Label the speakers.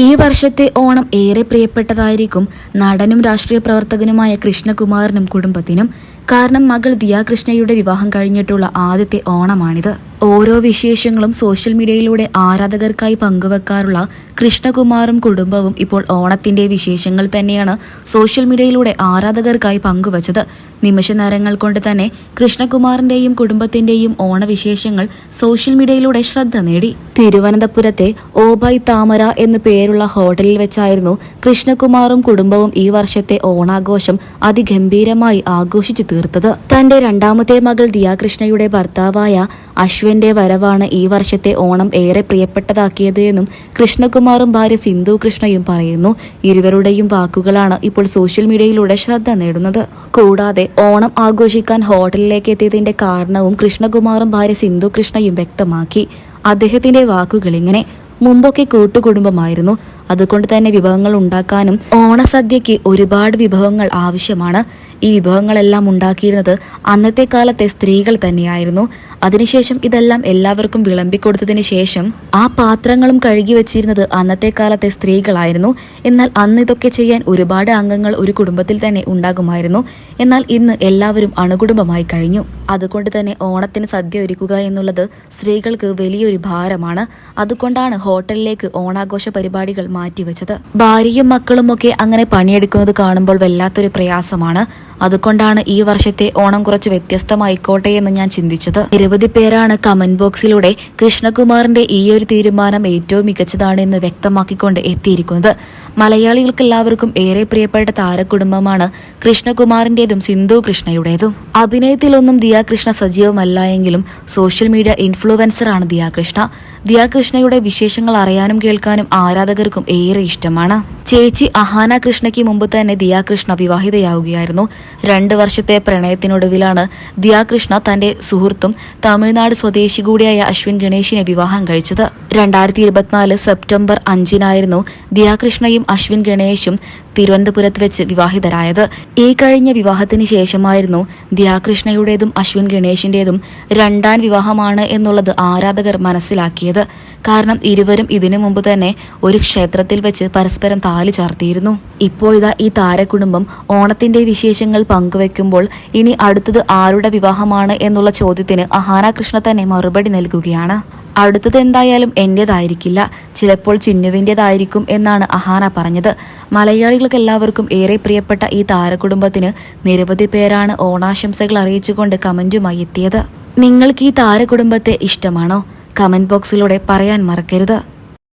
Speaker 1: ഈ വർഷത്തെ ഓണം ഏറെ പ്രിയപ്പെട്ടതായിരിക്കും നടനും രാഷ്ട്രീയ പ്രവർത്തകനുമായ കൃഷ്ണകുമാറിനും കുടുംബത്തിനും. കാരണം മകൾ ദിയാകൃഷ്ണയുടെ വിവാഹം കഴിഞ്ഞിട്ടുള്ള ആദ്യത്തെ ഓണമാണിത്. ഓരോ വിശേഷങ്ങളും സോഷ്യൽ മീഡിയയിലൂടെ ആരാധകർക്കായി പങ്കുവെക്കാറുള്ള കൃഷ്ണകുമാറും കുടുംബവും ഇപ്പോൾ ഓണത്തിന്റെ വിശേഷങ്ങൾ തന്നെയാണ് സോഷ്യൽ മീഡിയയിലൂടെ ആരാധകർക്കായി പങ്കുവച്ചത്. നിമിഷ നേരങ്ങൾ കൊണ്ട് തന്നെ കൃഷ്ണകുമാറിന്റെയും കുടുംബത്തിന്റെയും ഓണവിശേഷങ്ങൾ സോഷ്യൽ മീഡിയയിലൂടെ ശ്രദ്ധ നേടി. തിരുവനന്തപുരത്തെ ഓബായ് താമര എന്നു പേരുള്ള ഹോട്ടലിൽ വെച്ചായിരുന്നു കൃഷ്ണകുമാറും കുടുംബവും ഈ വർഷത്തെ ഓണാഘോഷം അതിഗംഭീരമായി ആഘോഷിച്ചു തീർത്തത്. തന്റെ രണ്ടാമത്തെ മകൾ ദിയാകൃഷ്ണയുടെ ഭർത്താവായ അശ്വന്റെ വരവാണ് ഈ വർഷത്തെ ഓണം ഏറെ പ്രിയപ്പെട്ടതാക്കിയത് എന്നും കൃഷ്ണകുമാറും ഭാര്യ സിന്ധു കൃഷ്ണയും പറയുന്നു. ഇരുവരുടെയും വാക്കുകളാണ് ഇപ്പോൾ സോഷ്യൽ മീഡിയയിലൂടെ ശ്രദ്ധ നേടുന്നത്. കൂടാതെ ഓണം ആഘോഷിക്കാൻ ഹോട്ടലിലേക്ക് എത്തിയതിന്റെ കാരണവും കൃഷ്ണകുമാറും ഭാര്യ സിന്ധു കൃഷ്ണയും വ്യക്തമാക്കി. അദ്ദേഹത്തിന്റെ വാക്കുകൾ ഇങ്ങനെ മുമ്പൊക്കെ കൂട്ടുകുടുംബമായിരുന്നു. അതുകൊണ്ട് തന്നെ വിഭവങ്ങൾ ഉണ്ടാക്കാനും ഓണസദ്യക്ക് ഒരുപാട് വിഭവങ്ങൾ ആവശ്യമാണ്. ഈ വിഭവങ്ങളെല്ലാം ഉണ്ടാക്കിയിരുന്നത് അന്നത്തെ കാലത്തെ സ്ത്രീകൾ തന്നെയായിരുന്നു. അതിനുശേഷം ഇതെല്ലാം എല്ലാവർക്കും വിളമ്പിക്കൊടുത്തതിന് ശേഷം ആ പാത്രങ്ങളും കഴുകി വെച്ചിരുന്നത് അന്നത്തെ കാലത്തെ സ്ത്രീകളായിരുന്നു. എന്നാൽ അന്ന് ഇതൊക്കെ ചെയ്യാൻ ഒരുപാട് അംഗങ്ങൾ ഒരു കുടുംബത്തിൽ തന്നെ ഉണ്ടാകുമായിരുന്നു. എന്നാൽ ഇന്ന് എല്ലാവരും അണുകുടുംബമായി കഴിഞ്ഞു. അതുകൊണ്ട് തന്നെ ഓണത്തിന് സദ്യ ഒരുക്കുക എന്നുള്ളത് സ്ത്രീകൾക്ക് വലിയൊരു ഭാരമാണ്. അതുകൊണ്ടാണ് ഹോട്ടലിലേക്ക് ഓണാഘോഷ പരിപാടികൾ മാറ്റിവെച്ചത്. ഭാര്യയും മക്കളും ഒക്കെ അങ്ങനെ പണിയെടുക്കുന്നത് കാണുമ്പോൾ വല്ലാത്തൊരു പ്രയാസമാണ്. അതുകൊണ്ടാണ് ഈ വർഷത്തെ ഓണം കുറച്ച് വ്യത്യസ്തമായിക്കോട്ടെ എന്ന് ഞാൻ ചിന്തിച്ചത്. നിരവധി പേരാണ് കമന്റ് ബോക്സിലൂടെ കൃഷ്ണകുമാറിന്റെ ഈ ഒരു തീരുമാനം ഏറ്റവും മികച്ചതാണ് എന്ന് വ്യക്തമാക്കിക്കൊണ്ട് എത്തിയിരിക്കുന്നത്. മലയാളികൾക്ക് എല്ലാവർക്കും ഏറെ പ്രിയപ്പെട്ട താരകുടുംബമാണ് കൃഷ്ണകുമാറിന്റേതും സിന്ധു കൃഷ്ണയുടേതും. അഭിനയത്തിലൊന്നും ദിയാകൃഷ്ണ സജീവമല്ല എങ്കിലും സോഷ്യൽ മീഡിയ ഇൻഫ്ലുവൻസറാണ് ദിയാകൃഷ്ണ. ദിയാകൃഷ്ണയുടെ വിശേഷങ്ങൾ അറിയാനും കേൾക്കാനും ആരാധകർക്കും ഏറെ ഇഷ്ടമാണ്. ചേച്ചി അഹാന കൃഷ്ണയ്ക്ക് മുമ്പ് തന്നെ ദിയാകൃഷ്ണ വിവാഹിതയാവുകയായിരുന്നു. രണ്ട് വർഷത്തെ പ്രണയത്തിനൊടുവിലാണ് ദിയാകൃഷ്ണ തന്റെ സുഹൃത്തും തമിഴ്നാട് സ്വദേശി കൂടിയായ അശ്വിൻ ഗണേഷിനെ വിവാഹം കഴിച്ചത്. രണ്ടായിരത്തി ഇരുപത്തിനാല് സെപ്റ്റംബർ അഞ്ചിനായിരുന്നു ദിയാകൃഷ്ണയും അശ്വിൻ ഗണേഷും തിരുവനന്തപുരത്ത് വെച്ച് വിവാഹിതരായത്. ഈ കഴിഞ്ഞ വിവാഹത്തിന് ശേഷമായിരുന്നു ദിയാകൃഷ്ണയുടേതും അശ്വിൻ ഗണേഷിന്റേതും രണ്ടാം വിവാഹമാണ് എന്നുള്ളത് ആരാധകർ മനസ്സിലാക്കിയത്. കാരണം ഇരുവരും ഇതിനു മുമ്പ് തന്നെ ഒരു ക്ഷേത്രത്തിൽ വെച്ച് പരസ്പരം താലി ചാർത്തിയിരുന്നു. ഇപ്പോഴിതാ ഈ താരകുടുംബം ഓണത്തിന്റെ വിശേഷങ്ങൾ പങ്കുവെക്കുമ്പോൾ ഇനി അടുത്തത് ആരുടെ വിവാഹമാണ് എന്നുള്ള ചോദ്യത്തിന് അഹാന കൃഷ്ണ തന്നെ മറുപടി നൽകുകയാണ്. അടുത്തത് എന്തായാലും എന്റേതായിരിക്കില്ല. ചിലപ്പോൾ ചിന്നുവിന്റെതായിരിക്കും എന്നാണ് അഹാന പറഞ്ഞത്. മലയാളികൾക്ക് എല്ലാവർക്കും ഏറെ പ്രിയപ്പെട്ട ഈ താരകുടുംബത്തിന് നിരവധി പേരാണ് ഓണാശംസകൾ അറിയിച്ചുകൊണ്ട് കമന്റുമായി എത്തിയത്. നിങ്ങൾക്ക് ഈ താരകുടുംബത്തെ ഇഷ്ടമാണോ? കമന്റ് ബോക്സിലൂടെ പറയാൻ മറക്കരുത്.